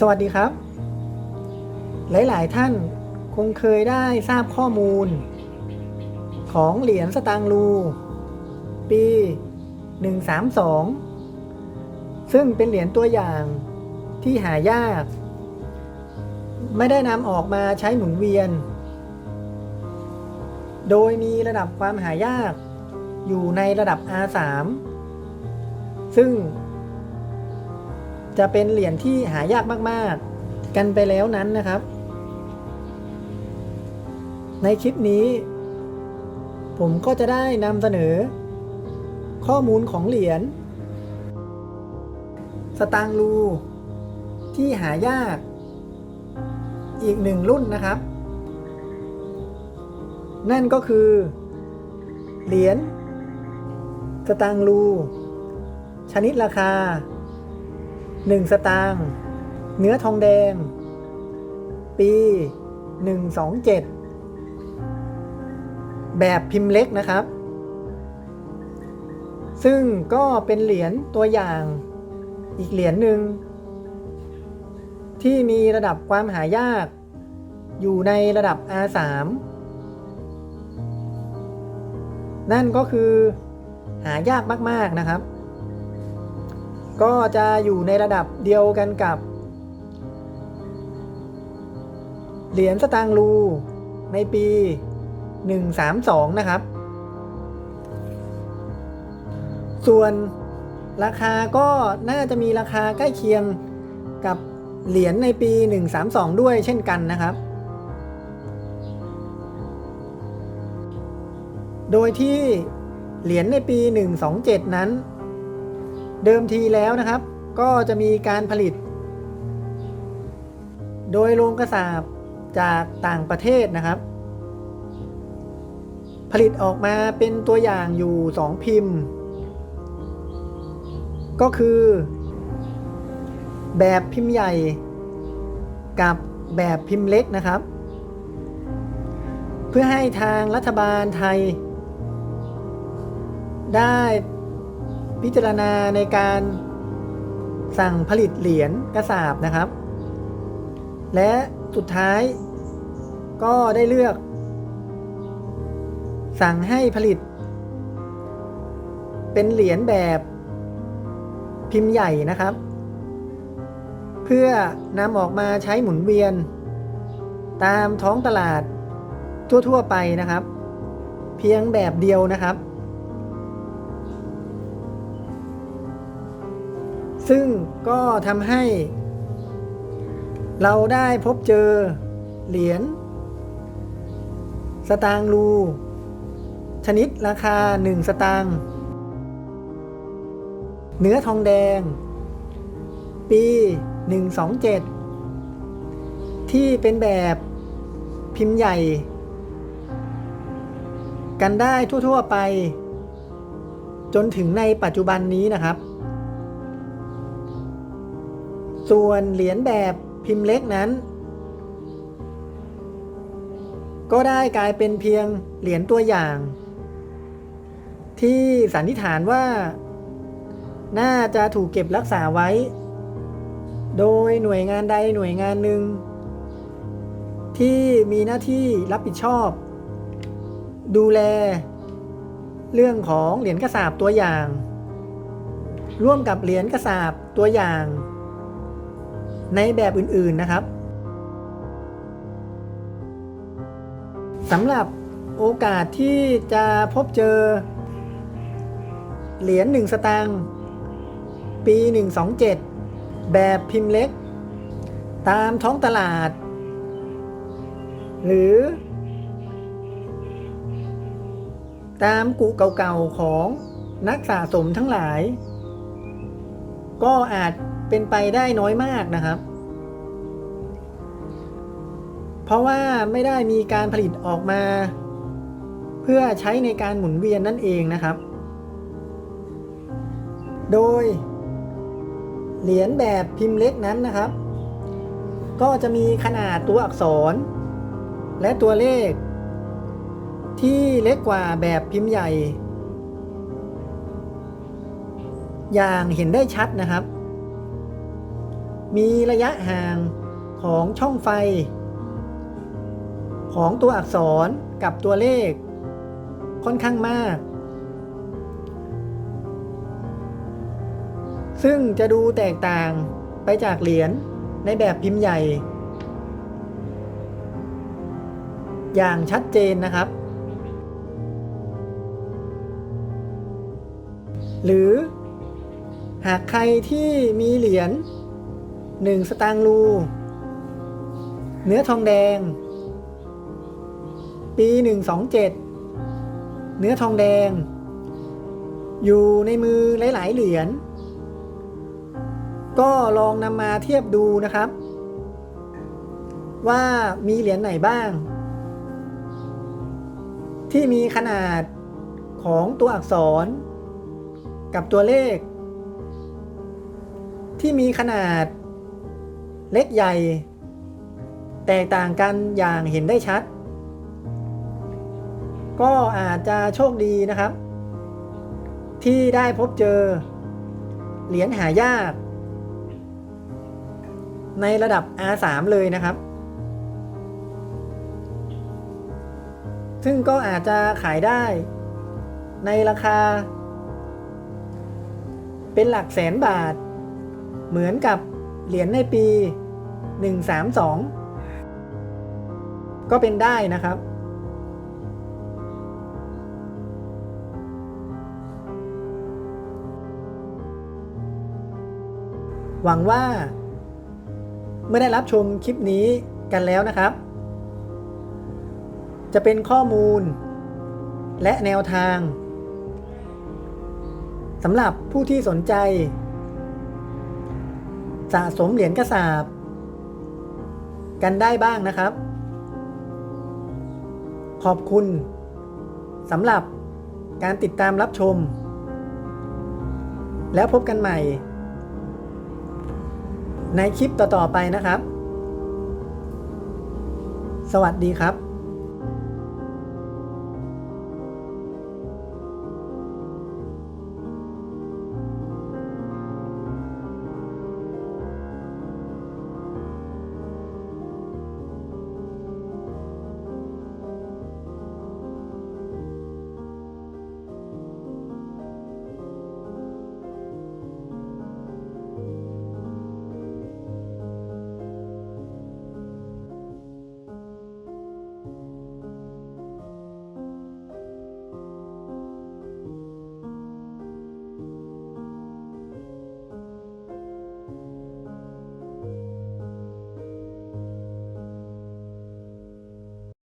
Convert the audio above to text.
สวัสดีครับ หลาย ๆ ท่านคงเคยได้ทราบข้อมูล ของเหรียญสตางค์รู ปี 132 ซึ่งเป็นเหรียญตัวอย่างที่หายาก ไม่ได้นำออกมาใช้หมุนเวียน โดยมีระดับความหายากอยู่ในระดับ R3 ซึ่ง จะเป็นเหรียญที่หายากมากๆ กันไปแล้วนั้นนะครับ ในคลิปนี้ ผมก็จะได้นำเสนอ ข้อมูลของเหรียญสตางค์รูที่หายาก อีกหนึ่งรุ่นนะครับ นั่นก็คือ เหรียญสตางค์รูชนิดราคา 1 สตางค์เนื้อทองแดง ปี 127 แบบพิมพ์เล็กนะครับ ซึ่งก็เป็นเหรียญตัวอย่างอีกเหรียญหนึ่ง ที่มีระดับความหายาก อยู่ในระดับ R3 นั่นก็คือหายากมาก ๆ นะครับ ก็จะอยู่ในระดับเดียวกันกับ เหรียญสตางค์รูในปี 132 นะครับ ส่วนราคาก็น่าจะมีราคาใกล้เคียงกับเหรียญในปี 132 ด้วยเช่นกันนะครับ โดยที่เหรียญในปี 127 นั้น เดิมทีแล้วนะครับ ก็จะมีการผลิต โดยโรงกระสาบจากต่างประเทศนะครับ ผลิตออกมาเป็นตัวอย่างอยู่ 2 พิมพ์ ก็คือ แบบพิมพ์ใหญ่ กับแบบพิมพ์เล็กนะครับ เพื่อให้ทางรัฐบาลไทย ได้ พิจารณาในการสั่งผลิตเหรียญกระสาบนะครับ และสุดท้ายก็ได้เลือก สั่งให้ผลิต เป็นเหรียญแบบพิมพ์ใหญ่นะครับ เพื่อนำออกมาใช้หมุนเวียน ตามท้องตลาดทั่ว ๆ ไปนะครับ เพียงแบบเดียวนะครับ ซึ่งก็ทำให้ เราได้พบเจอเหรียญสตางรู ชนิดราคา 1 สตางค์เนื้อทองแดง ปี 127 ที่เป็นแบบพิมพ์ใหญ่ กันได้ทั่ว ๆ ไป จนถึงในปัจจุบันนี้นะครับ ส่วนเหรียญแบบพิมพ์เล็กนั้น ก็ได้กลายเป็นเพียงเหรียญตัวอย่าง ที่สันนิษฐานว่า น่าจะถูกเก็บรักษาไว้ โดยหน่วยงานใดหน่วยงานหนึ่ง ที่มีหน้าที่รับผิดชอบ ดูแล เรื่องของเหรียญกระสาบตัวอย่าง ร่วมกับเหรียญกระสาบตัวอย่าง ในแบบอื่นๆนะครับสำหรับโอกาสที่จะพบเจอ เหรียญ1สตางค์ปี 127 แบบพิมพ์เล็ก ตามท้องตลาด หรือ ตามกุเก่าๆของนักสะสมทั้งหลาย ก็อาจเป็นไปได้น้อยมากนะครับ เพราะว่าไม่ได้มีการผลิตออกมา เพื่อใช้ในการหมุนเวียนนั่นเองนะครับ โดย เหรียญแบบพิมพ์เล็กนั้นนะครับ ก็จะมีขนาดตัวอักษร และตัวเลข ที่เล็กกว่าแบบพิมพ์ใหญ่ อย่างเห็นได้ชัดนะครับ มีระยะห่างของช่องไฟ ของตัวอักษรกับตัวเลขค่อนข้างมาก ซึ่งจะดูแตกต่างไปจากเหรียญในแบบพิมพ์ใหญ่ อย่างชัดเจนนะครับ หรือหากใครที่มีเหรียญ1สตางค์รู เนื้อทองแดง ปี 127 เนื้อทองแดง อยู่ในมือหลาย ๆ เหรียญ ก็ลองนำมาเทียบดูนะครับ ว่ามีเหรียญไหนบ้าง ที่มีขนาดของตัวอักษร กับตัวเลข ที่มีขนาดเล็กใหญ่ แตกต่างกันอย่างเห็นได้ชัด ก็อาจจะโชคดีนะครับ ที่ได้พบเจอ เหรียญหายาก ในระดับ R3 เลยนะครับ ซึ่งก็อาจจะขายได้ในราคา เป็นหลักแสนบาท เหมือนกับเหรียญในปี 132 ก็เป็นได้นะครับ หวังว่า เมื่อได้รับชมคลิปนี้กันแล้วนะครับ จะเป็นข้อมูล และแนวทางสำหรับผู้ที่สนใจ สะสมเหรียญกระสาบ กันได้บ้างนะครับ ขอบคุณสำหรับการติดตามรับชม แล้วพบกันใหม่ ในคลิปต่อๆไปนะครับ สวัสดีครับ